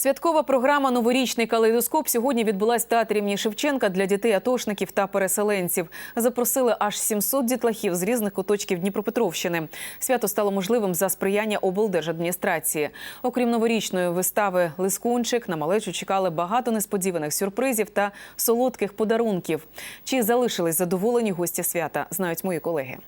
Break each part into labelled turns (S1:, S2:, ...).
S1: Святкова програма Новорічний калейдоскоп сьогодні відбулась в театрі імені Шевченка для дітей атошників та переселенців. Запросили аж 700 дітлахів з різних куточків Дніпропетровщини. Свято стало можливим за сприяння облдержадміністрації. Окрім новорічної вистави Лискунчик на малечу чекали багато несподіваних сюрпризів та солодких подарунків. Чи залишились задоволені гості свята, знають мої колеги.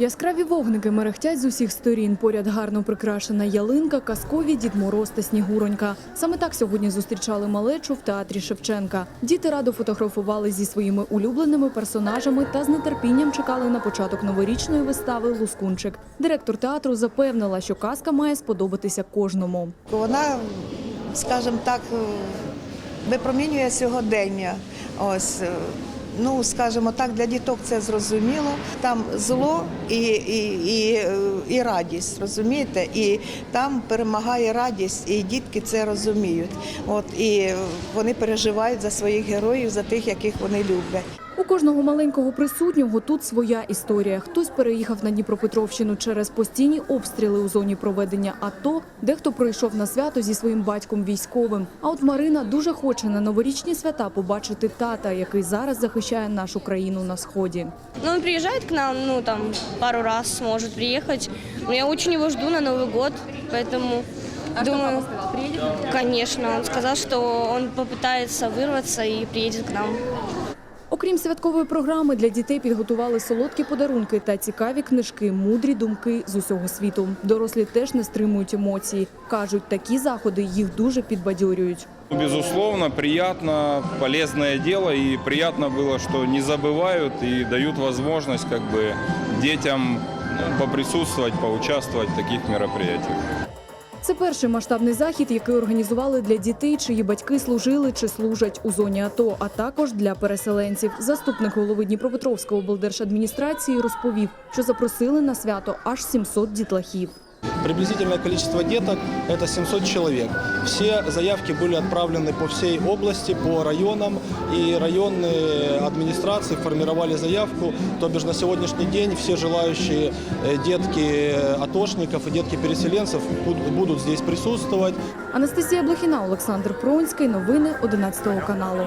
S2: Яскраві вогники мерехтять з усіх сторін. Поряд гарно прикрашена ялинка, казкові Дід Мороз та Снігуронька. Саме так сьогодні зустрічали малечу в театрі Шевченка. Діти радо фотографували зі своїми улюбленими персонажами та з нетерпінням чекали на початок новорічної вистави Лускунчик. Директор театру запевнила, що казка має сподобатися кожному.
S3: Вона, скажімо так, випромінює сьогодення. Ось, ну, скажімо так, для діток це зрозуміло. Там зло і, і, і, і радість, розумієте? І там перемагає радість, і дітки це розуміють. От, і вони переживають за своїх героїв, за тих, яких вони люблять.
S2: У кожного маленького присутнього тут своя історія. Хтось переїхав на Дніпропетровщину через постійні обстріли у зоні проведення АТО, дехто пройшов на свято зі своїм батьком військовим. А от Марина дуже хоче на новорічні свята побачити тата, який зараз захищає нашу країну на сході.
S4: Ну, он приезжает к нам, ну, там, пару раз может приехать. Но я очень его жду на Новый год, поэтому думаю... Конечно, он сказал, что он попытается вырваться и приедет к нам.
S2: Окрім святкової програми, для дітей підготували солодкі подарунки та цікаві книжки, мудрі думки з усього світу. Дорослі теж не стримують емоцій. Кажуть, такі заходи їх дуже підбадьорюють.
S5: Безусловно, приятно, полезное дело, и приятно было, что не забывают и дают возможность как бы детям ну, поприсутствовать, поучаствовать в таких мероприятиях.
S2: Це перший масштабний захід, який організували для дітей, чиї батьки служили чи служать у зоні АТО, а також для переселенців. Заступник голови Дніпропетровської облдержадміністрації розповів, що запросили на свято аж 700 дітлахів.
S6: Приблизительное количество деток – это 700 человек. Все заявки были отправлены по всей области, по районам, и районные администрации формировали заявку. То бишь на сегодняшний день все желающие э, детки атошников и детки переселенцев буд- будут здесь присутствовать.
S2: Анастасія Блохіна, Олександр Пронський. Новини 11 каналу.